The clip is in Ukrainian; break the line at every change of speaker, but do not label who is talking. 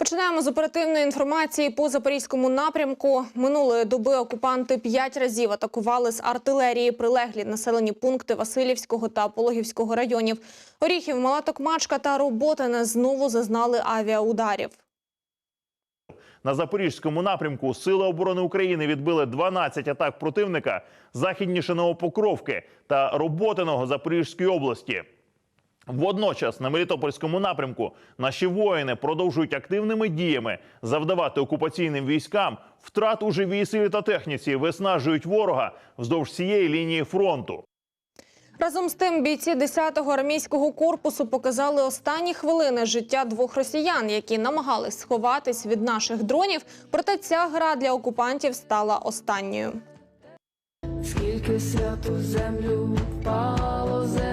Починаємо з оперативної інформації по запорізькому напрямку. Минулої доби окупанти п'ять разів атакували з артилерії прилеглі населені пункти Васильівського та Пологівського районів. Оріхів, Мала Токмачка та Роботине знову зазнали авіаударів.
На запорізькому напрямку Сили оборони України відбили 12 атак противника західніше Новопокровки та Роботиного Запорізької області. Водночас на Мелітопольському напрямку наші воїни продовжують активними діями завдавати окупаційним військам втрат у живій силі та техніці, виснажують ворога вздовж всієї лінії фронту.
Разом з тим, бійці 10-го армійського корпусу показали останні хвилини життя двох росіян, які намагались сховатись від наших дронів. Проте ця гра для окупантів стала останньою.
Скільки святу землю впало разів